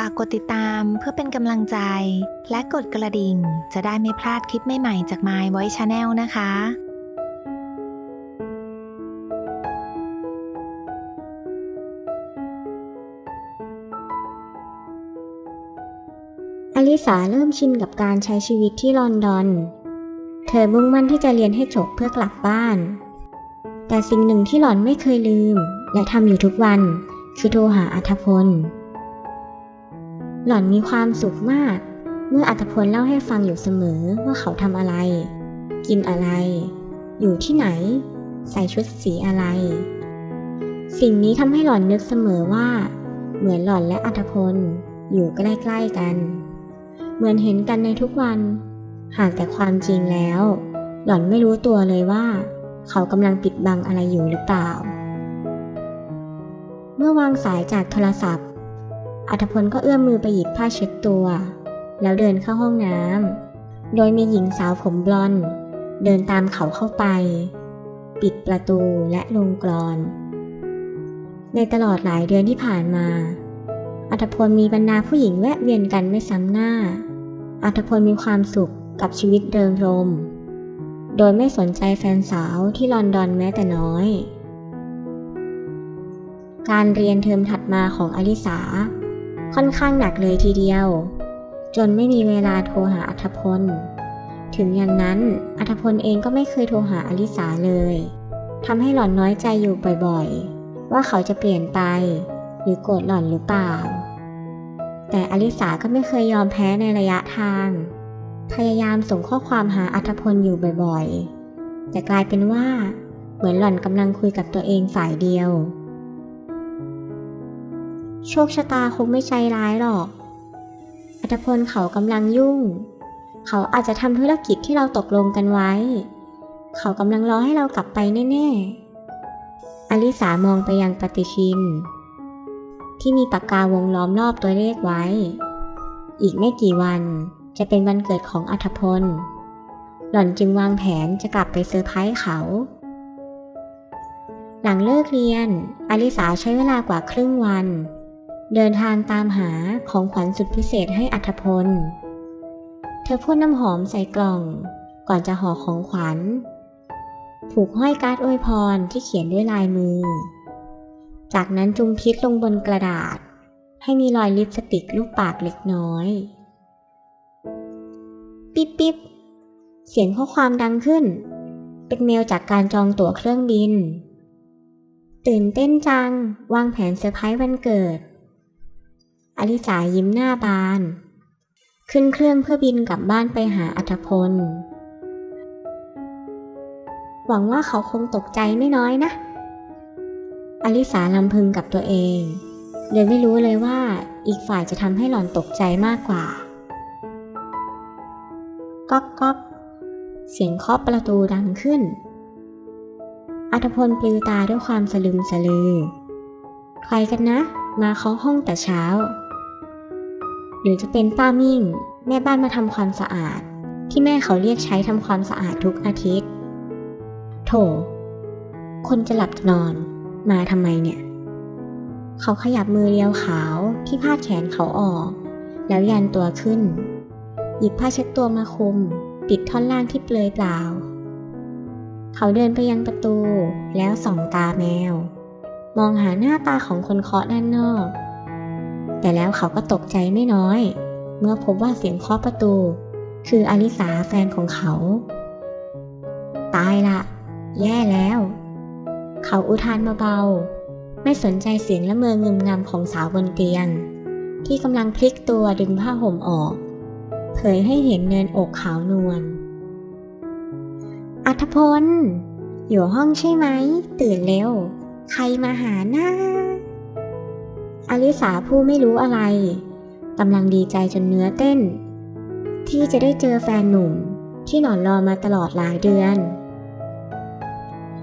ฝากกดติดตามเพื่อเป็นกำลังใจ และกดกระดิ่ง จะได้ไม่พลาดคลิปใหม่ๆจาก My Voice Channel นะคะอลิสาเริ่มชินกับการใช้ชีวิตที่ลอนดอน เธอมุ่งมั่นที่จะเรียนให้จบเพื่อกลับบ้าน แต่สิ่งหนึ่งที่หล่อนไม่เคยลืม และทำอยู่ทุกวัน คือโทรหาอัธพล หล่อนมีความสุขมาก เมื่ออัธพลเล่าให้ฟังอยู่เสมอว่าเขาทำอะไร กินอะไร อยู่ที่ไหน ใส่ชุดสีอะไร สิ่งนี้ทำให้หล่อนนึกเสมอว่า เหมือนหล่อนและอัธพลอยู่ใกล้ๆกัน เหมือนเห็นกันในทุกวัน หากแต่ความจริงแล้ว หล่อนไม่รู้ตัวเลยว่า เขากำลังปิดบังอะไรอยู่หรือเปล่า เมื่อวางสายจากโทรศัพท์ อัธพลก็เอื้อมมือไปหยิบผ้าเช็ดตัว แล้วเดินเข้าห้องน้ำ โดยมีหญิงสาวผมบลอน เดินตามเขาเข้าไป ปิดประตูและลงกรอน ในตลอดหลายเดือนที่ผ่านมา อัธพลมีบรรดาผู้หญิงแวะเวียนกันไม่ซ้ำหน้า อัธพลมีความสุขกับชีวิตเริงรม โดยไม่สนใจแฟนสาวที่ลอนดอนแม้แต่น้อยการเรียนเทอมถัดมาของอลิสา ค่อนข้างหนักเลยทีเดียว จนไม่มีเวลาโทรหาอัธพล ถึงอย่างนั้นอัธพลเองก็ไม่เคยโทรหาอลิสาเลยทำให้หล่อนน้อยใจอยู่บ่อยๆ ว่าเขาจะเปลี่ยนไป หรือโกรธหล่อนหรือเปล่า แต่อลิสาก็ไม่เคยยอมแพ้ในระยะทาง พยายามส่งข้อความหาอัธพลอยู่บ่อยๆ แต่กลายเป็นว่า เหมือนหล่อนกำลังคุยกับตัวเองฝ่ายเดียว โชคชะตาคงไม่ใจร้ายหรอก อัธพลเขากำลังยุ่ง เขาอาจจะทำธุรกิจที่เราตกลงกันไว้ เขากำลังรอให้เรากลับไปแน่ ๆ อลิสามองไปยังปฏิทิน ที่มีปากกาวงล้อมรอบตัวเลขไว้ อีกไม่กี่วันจะเป็นวันเกิดของอัธพล หล่อนจึงวางแผนจะกลับไปเซอร์ไพรส์เขา หลังเลิกเรียน อลิสาใช้เวลากว่าครึ่งวัน เดินทางตามหาของขวัญสุดพิเศษให้อัธพล เธอพ่นน้ำหอมใส่กล่อง ก่อนจะห่อของขวัญ ผูกห้อยการ์ดอวยพรที่เขียนด้วยลายมือ จากนั้นจุงพลิกลงบนกระดาษ ให้มีรอยลิปสติกรูปปากเล็กน้อย ปิ๊บปิ๊บเสียงข้อความดังขึ้น เป็นเมลจากการจองตั๋วเครื่องบิน ตื่นเต้นจัง วางแผนเซอร์ไพรส์วันเกิด อลิสายิ้มหน้าบาน ขึ้นเครื่องเพื่อบินกลับบ้านไปหาอัธพล หวังว่าเขาคงตกใจไม่น้อยนะ อลิสาลำพึงกับตัวเองโดยไม่รู้เลยว่าอีกฝ่ายจะทำให้หล่อนตกใจมากกว่า ก๊อกก๊อกเสียงเคาะประตูดังขึ้น อัธพลปลือตาด้วยความสลึมสลือ ใครกันนะ มาเคาะห้องแต่เช้า หรือจะเป็นป้ามิ่ง แม่บ้านมาทำความสะอาด ที่แม่เขาเรียกใช้ทำความสะอาดทุกอาทิตย์ โถ คนจะหลับจะนอนมาทำไมเนี่ย เขาขยับมือเรียวขาวที่พาดแขนเขาออก แล้วยันตัวขึ้น หยิบผ้าเช็ดตัวมาคลุม ปิดท่อนล่างที่เปลือยเปล่า เขาเดินไปยังประตูแล้วส่องตาแมว มองหาหน้าตาของคนเคาะด้านนอก แต่แล้วเขาก็ตกใจไม่น้อย เมื่อพบว่าเสียงเคาะประตู คืออลิสาแฟนของเขา ตายละ แย่แล้ว เขาอุทานเบาๆไม่สนใจเสียงละเมองึมงำของสาวบนเตียง ที่กำลังพลิกตัวดึงผ้าห่มออก เผยให้เห็นเนินอกขาวนวลอัธพล อยู่ห้องใช่ไหม ตื่นเร็ว ใครมาหาหน้า อลิสาผู้ไม่รู้อะไรกำลังดีใจจนเนื้อเต้น ที่จะได้เจอแฟนหนุ่มที่หนอนรอมาตลอดหลายเดือน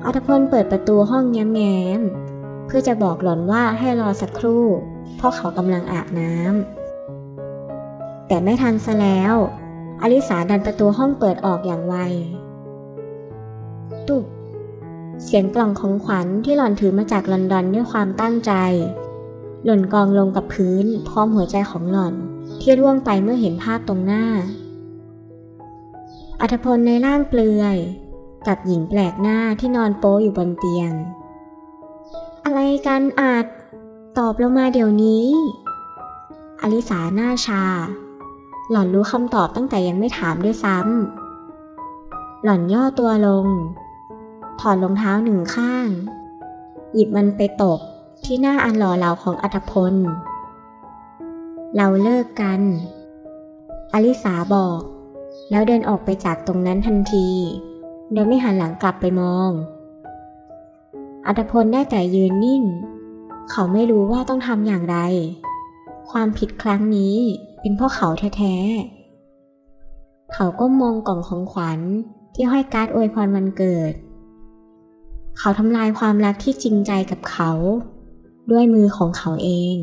อัธพลเปิดประตูห้องแง้มๆเพื่อจะบอกหล่อนว่าให้รอสักครู่ เพราะเขากำลังอาบน้ำแต่ไม่ทันซะแล้ว อลิสาดันประตูห้องเปิดออกอย่างไวตุบเสียงกล่องของขวัญที่หล่อนถือมาจากลอนดอนด้วยความตั้งใจ หล่นกองลงกับพื้นพร้อมหัวใจของหล่อน ที่ร่วงไปเมื่อเห็นภาพตรงหน้า อัธพลในร่างเปลือย กับหญิงแปลกหน้าที่นอนโป๊อยู่บนเตียง อะไรกันอาจตอบเรามาเดี๋ยวนี้ อลิสาหน้าชา หล่อนรู้คำตอบตั้งแต่ยังไม่ถามด้วยซ้ำ หล่อนย่อตัวลง ถอดรองเท้าหนึ่งข้าง หยิบมันไปตบ ที่หน้าอันหล่อเหลาของอัธพล เราเลิกกัน อลิสาบอก แล้วเดินออกไปจากตรงนั้นทันที โดยไม่หันหลังกลับไปมอง อัธพลได้แต่ยืนนิ่ง เขาไม่รู้ว่าต้องทำอย่างไร ความผิดครั้งนี้เป็นเพราะเขาแท้ๆ เขาก็มองกล่องของขวัญที่ห้อยการ์ดอวยพรวันเกิด เขาทำลายความรักที่จริงใจกับเขา ด้วยมือของเขาเอง